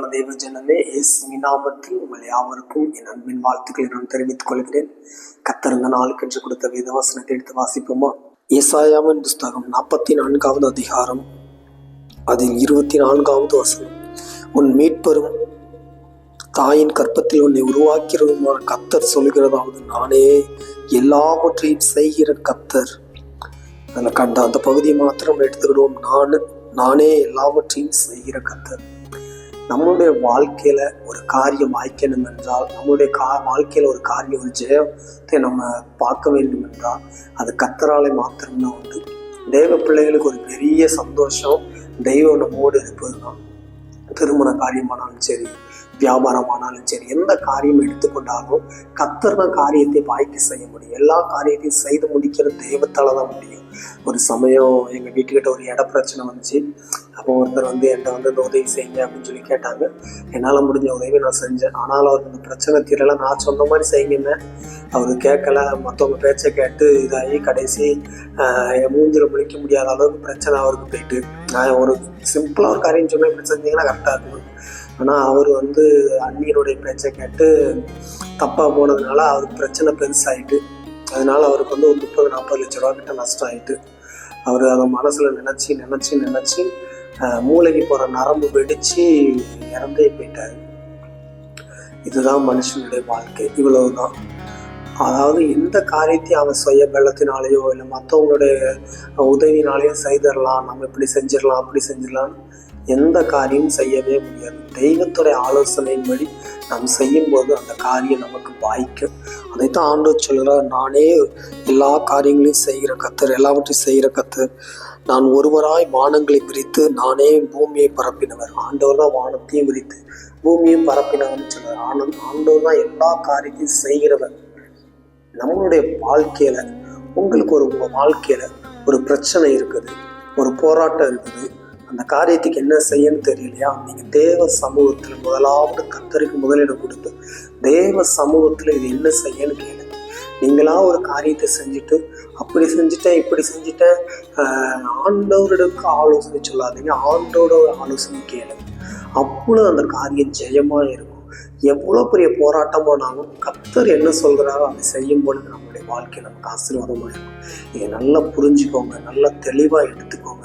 இயேசுவின் நாமத்தில் உங்கள் யாவருக்கும் என் அன்பின் வாழ்த்துக்களை நான் தெரிவித்துக் கொள்கிறேன். கத்தரந்த நாளுக்கு என்று கொடுத்த வேதவசனத்தை எடுத்து வாசிப்போமா? இயேசாயாவின் புஸ்தகம் நாற்பத்தி நான்காவது அதிகாரம் அதில் இருபத்தி நான்காவது வசனம். உன் மீட்பெரும் தாயின் கற்பத்தில் உன்னை உருவாக்கிறதுமான கத்தர் சொல்கிறதாவது நானே எல்லாவற்றையும் செய்கிற கத்தர் அதில் கண்ட அந்த பகுதியை மாத்திரம் எடுத்துக்கிடுவோம். நான் நானே எல்லாவற்றையும் செய்கிற கத்தர் நம்மளுடைய வாழ்க்கையில் ஒரு காரியம் வாய்க்கணும் என்றால் நம்மளுடைய கா வாழ்க்கையில் ஒரு காரியம் ஒரு ஜெயத்தை நம்ம பார்க்க வேண்டும் என்றால் அது கத்தராலை மாத்திரம்தான் உண்டு. தெய்வ பிள்ளைகளுக்கு ஒரு பெரிய சந்தோஷம் தெய்வம் நம்மோடு இருப்பது தான் திருமண காரியமானாலும் சரி வியாபாரமானாலும் சரி எந்த காரியம் எடுத்துக்கொண்டாலும் கத்தர் தான் காரியத்தை வாய்க்கு செய்ய முடியும். எல்லா காரியத்தையும் செய்து முடிக்கிற தெய்வத்தால் தான் முடியும். ஒரு சமயம் எங்கள் வீட்டுக்கிட்ட ஒரு இட பிரச்சனை வந்துச்சு. அப்போ ஒருத்தர் வந்து என்கிட்ட வந்து இந்த உதவி செய்யுங்க அப்படின்னு சொல்லி கேட்டாங்க. என்னால் முடிஞ்ச உதவி நான் செஞ்சேன். ஆனாலும் அவருக்கு இந்த பிரச்சனை தீரலை. நான் சொன்ன மாதிரி செய்யுங்கன்னு அவர் கேட்கல. மற்றவங்க பேச்சை கேட்டு இதாகி கடைசி என் மூஞ்சில முழிக்க முடியாத அளவுக்கு பிரச்சனை அவருக்கு போயிட்டு. நான் ஒரு சிம்பிளாக ஒரு காரியம் சொன்னால் இப்படி செஞ்சீங்கன்னா கரெக்டாக இருக்கும். ஆனால் அவர் வந்து அண்ணியனுடைய பேச்சை கேட்டு தப்பாக போனதுனால அவருக்கு பிரச்சனை பெருசாகிட்டு அதனால அவருக்கு வந்து ஒரு முப்பது நாற்பது லட்ச ரூபா கிட்ட நஷ்டம் ஆகிட்டு அவர் அதை மனசில் நினச்சி நினச்சி நினச்சி மூளைக்கு போகிற நரம்பு வெடித்து இறந்தே போயிட்டார். இதுதான் மனுஷனுடைய வாழ்க்கை. இவ்வளவு தான் அதாவது எந்த காரியத்தையும் அவன் சுய பலத்தினாலேயோ இல்லை மற்றவங்களுடைய உதவினாலேயோ செய்திடலாம் நம்ம இப்படி செஞ்சிடலாம் அப்படி செஞ்சிடலாம்னு எந்த காரியமும் செய்யவே முடியாது. தெய்வத்துடைய ஆலோசனையின்படி நாம் செய்யும்போது அந்த காரியம் நமக்கு வாய்க்கும். அதைத்தான் ஆண்டு சொல்கிறார். நானே எல்லா காரியங்களையும் செய்கிற கத்தர் எல்லாவற்றையும் செய்கிற கத்தர் நான் ஒருவராய் வானங்களை விரித்து நானே பூமியை பரப்பினவர். ஆண்டவர் தான் வானத்தையும் விரித்து பூமியும் பரப்பினவர்னு சொல்றார். ஆனந்த் ஆண்டவர் தான் எல்லா காரியத்தையும் செய்கிறவர். நம்மளுடைய வாழ்க்கையில உங்களுக்கு ஒரு வாழ்க்கையில ஒரு பிரச்சனை இருக்குது ஒரு போராட்டம் இருக்குது. அந்த காரியத்துக்கு என்ன செய்யன்னு தெரியலையா? நீங்கள் தேவ சமூகத்தில் முதலாவது கத்தருக்கு முதலிடம் கொடுத்து தேவ சமூகத்தில் இது என்ன செய்யன்னு கேளுங்க. நீங்களாக ஒரு காரியத்தை செஞ்சுட்டு அப்படி செஞ்சுட்டேன் இப்படி செஞ்சுட்டேன் ஆண்டவரிடக்கு ஆலோசனை சொல்லாதீங்க. ஆண்டோட ஆலோசனை கேளுங்க. அப்பொழுது அந்த காரியம் ஜெயமாக இருக்கும். எவ்வளோ பெரிய போராட்டமானாலும் கத்தர் என்ன சொல்கிறாரோ அதை செய்யும் பொழுது நம்மளுடைய வாழ்க்கை நமக்கு ஆசீர்வாதமாக இருக்கும். இதை நல்லா புரிஞ்சுக்கோங்க. நல்லா தெளிவாக எடுத்துக்கோங்க.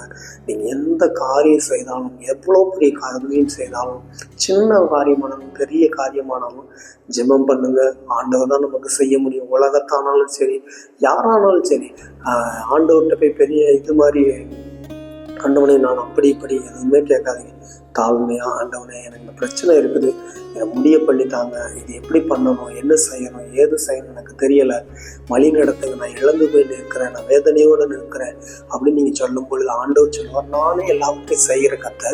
நீங்கள் எந்த காரியம் செய்தாலும் எவ்வளோ பெரிய காரியம் செய்தாலும் சின்ன காரியமானாலும் பெரிய காரியமானாலும் ஜெபம் பண்ணுங்கள் ஆண்டவர் தான் நமக்கு செய்ய முடியும். உலகத்தானாலும் சரி யாரானாலும் சரி ஆண்டவர்கிட்ட போய் பெரிய இது மாதிரி ஆண்டவனே நான் அப்படி இப்படி எதுவுமே கேட்காதீங்க. தாழ்மையா ஆண்டவனே எனக்கு இந்த பிரச்சனை இருக்குது. என்னை முடிய பண்ணித்தாங்க இது எப்படி பண்ணணும்? என்ன செய்யணும்? ஏது செய்யணும் எனக்கு தெரியலை. வழி நடத்துங்க நான் இழந்து போய் நிற்கிறேன். நான் வேதனையோடு நிற்கிறேன். அப்படின்னு நீங்கள் சொல்லும் பொழுது ஆண்டவர் சொல்லுவார் நானே எல்லாவற்றையும் செய்கிற கத்தை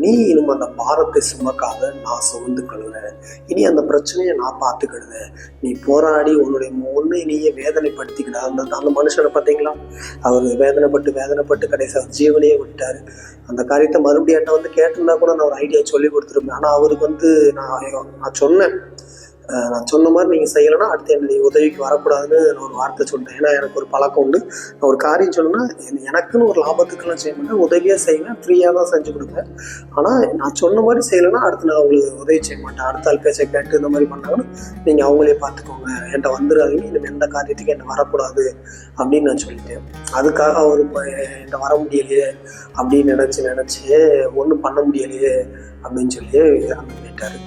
நீ இனிமே அந்த பாரத்தை சுமக்காத நான் சுமந்து கொள்கிறேன். இனி அந்த பிரச்சனையை நான் பார்த்துக்கிடுவேன். நீ போராடி உன்னுடைய ஒன்று நீயே வேதனைப்படுத்திக்கிட. அந்த அந்த மனுஷனை பார்த்தீங்களா? அவர் வேதனைப்பட்டு வேதனைப்பட்டு கடைசி அவர் ஜீவனையே விட்டார் அந்த காரியத்தை மறுபடியும் என்ன வந்து கேட்டிருந்தா கூட நான் ஒரு ஐடியா சொல்லி கொடுத்துருப்பேன். ஆனால் அவருக்கு வந்து நான் நான் சொன்னேன். நான் சொன்ன மாதிரி நீங்கள் செய்யலைன்னா அடுத்து என்னுடைய உதவிக்கு வரக்கூடாதுன்னு நான் ஒரு வார்த்தை சொல்லிட்டேன் ஏன்னா எனக்கு ஒரு பழக்கம் உண்டு. நான் ஒரு காரியம் சொல்லணும்னா எனக்குன்னு ஒரு லாபத்துக்கெல்லாம் செய்ய மாட்டேன். உதவியாக செய்வேன். ஃப்ரீயாக தான் செஞ்சு கொடுப்பேன். ஆனால் நான் சொன்ன மாதிரி செய்யலைன்னா அடுத்து நான் அவங்களுக்கு உதவி செய்ய மாட்டேன். அடுத்த ஆள் பேச்சை கேட்டு இந்த மாதிரி பண்ணாங்கன்னா நீங்கள் அவங்களே பார்த்துக்கோங்க. என்கிட்ட வந்துடாதீங்க. இனிமேல் எந்த காரியத்துக்கு என்ன வரக்கூடாது அப்படின்னு நான் சொல்லிட்டேன். அதுக்காக அவர் இப்போ என்கிட்ட வர முடியலையே அப்படின்னு நினச்சி நினச்சி ஒன்றும் பண்ண முடியலையே அப்படின்னு சொல்லி இறந்து போயிட்டாரு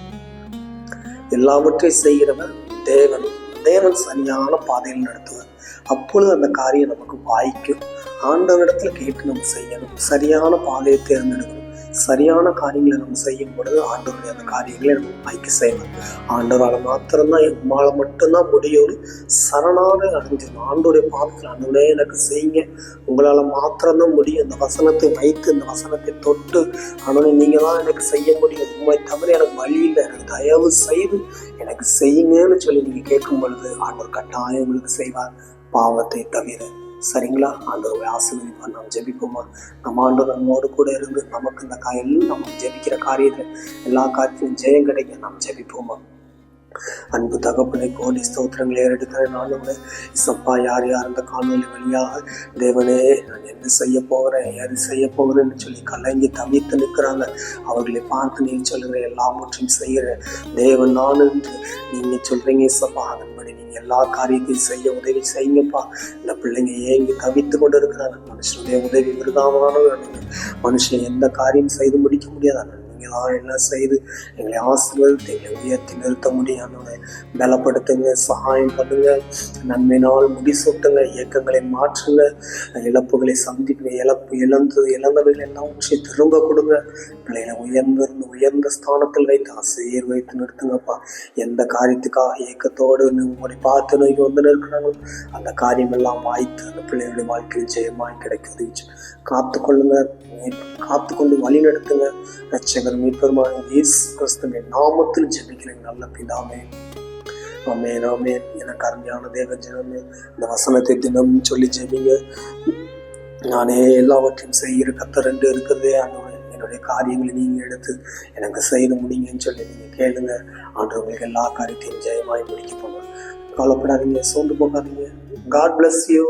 எல்லாவற்றையும் செய்கிறவர் தேவன். தேவன் சரியான பாதையில் நடத்துவார். அப்பொழுது அந்த காரியம் நமக்கு வாய்க்கும். ஆண்டவரிடத்தில் கேட்டு நம்ம செய்யணும். சரியான பாதையை தேர்ந்தெடுக்கணும். சரியான காரியங்களை நம்ம செய்யும் பொழுது ஆண்டவருடைய அந்த காரியங்களை நம்ம வாய்க்கு செய்யணும். ஆண்டவரால் மாத்திரம்தான் உம்மால் மட்டும்தான் முடியும்னு சரணாக அடைஞ்சிடணும் ஆண்டோடைய பாதத்தில் ஆண்டவரே எனக்கு செய்யுங்க. உங்களால் மாத்திரம்தான் முடியும். இந்த வசனத்தை வைத்து இந்த வசனத்தை தொட்டு ஆனால் நீங்கள் தான் எனக்கு செய்ய முடியும். உண்மை தவிர எனக்கு வழி இல்லை. எனக்கு தயவு செய்து எனக்கு செய்யுங்கன்னு சொல்லி நீங்கள் கேட்கும் பொழுது ஆண்டவர் கட்டாயம் உங்களுக்கு செய்வார். பாவத்தை தவிர. சரிங்களா? ஆண்டவரை ஆசீர்வதிப்பார். நாம் ஜெபிப்போமா? நம்ம ஆண்டவர் நம்மோடு கூட இருந்து நமக்கு இந்த காயில் நம்ம ஜெபிக்கிற காரியத்தில் எல்லா காரியத்திலும் ஜெயம் கிடைக்க நாம் ஜெபிப்போமா? அன்பு தகப்பனை கோடி ஸ்தோத்திரங்களை ஏறெடுக்கிற நானும் இசப்பா யார் யார் அந்த காணொலி வழியாக? தேவனே நான் என்ன செய்ய போகிறேன் எது செய்ய போகிறேன்னு சொல்லி கலங்கி தவித்து நிற்கிறாங்க. அவர்களை பார்த்து நீ சொல்கிற எல்லாவற்றையும் செய்கிற தேவன் நான் என்று நீங்க சொல்றீங்க இசப்பா. அதன்படி நீங்க எல்லா காரியத்தையும் செய்ய உதவி செய்யுங்கப்பா. இந்த பிள்ளைங்க ஏங்கி தவித்து கொண்டு இருக்கிறாங்க மனுஷனுடைய உதவி விருதாமான மனுஷன் எந்த காரியம் செய்து முடிக்க முடியாது. நீங்கள்? என்ன செய்து? எங்களை ஆசீர்வதித்து எங்களை உயர்த்தி நிறுத்த முடியாதவங்க பலப்படுத்துங்க சகாயம் பண்ணுங்க. நன்மையினால் முடிசூட்டுங்க இயக்கங்களை மாற்றுங்க. இழப்புகளை சந்திப்பு இழப்பு இழந்து இழந்தவைகள் எல்லாம் விஷயம் திரும்ப கொடுங்க. பிள்ளைகளை உயர்ந்திருந்து உயர்ந்த ஸ்தானத்தில் வைத்து ஆசிரியர் வைத்து நிறுத்துங்கப்பா. எந்த காரியத்துக்காக இயக்கத்தோடு உங்களை பார்த்து நோக்கி வந்து நிற்கிறாங்களோ அந்த காரியம் எல்லாம் வாய்த்து அந்த பிள்ளைகளுடைய வாழ்க்கையில் ஜெயமாய் கிடைக்க உதவிச்சு. காத்துக்கொள்ளுங்க காத்துக்கொண்டு வழி நடத்துங்க. ரட்சகர் மீட்பருமான இயேசு கிறிஸ்துவின் நாமத்தில் ஜெபிக்கிறேன் நல்ல பிதாமே ஆமே ஆமென். எனக்கு அருமையான தேவ ஜனமே இந்த வசனத்தை தினம் சொல்லி ஜெபிங்க. நானே எல்லாவற்றையும் செய்கிற கத்த ரெண்டு இருக்கிறதே ஆண்டவரே என்னுடைய காரியங்களை நீங்கள் எடுத்து எனக்கு செய்து முடிங்கன்னு சொல்லி நீங்கள் கேளுங்க. ஆண்டு உங்களுக்கு எல்லா காரியத்தையும் ஜெயமாய் முடிக்க போங்க கவலைப்படாதீங்க சோர்ந்து போகாதீங்க. God bless you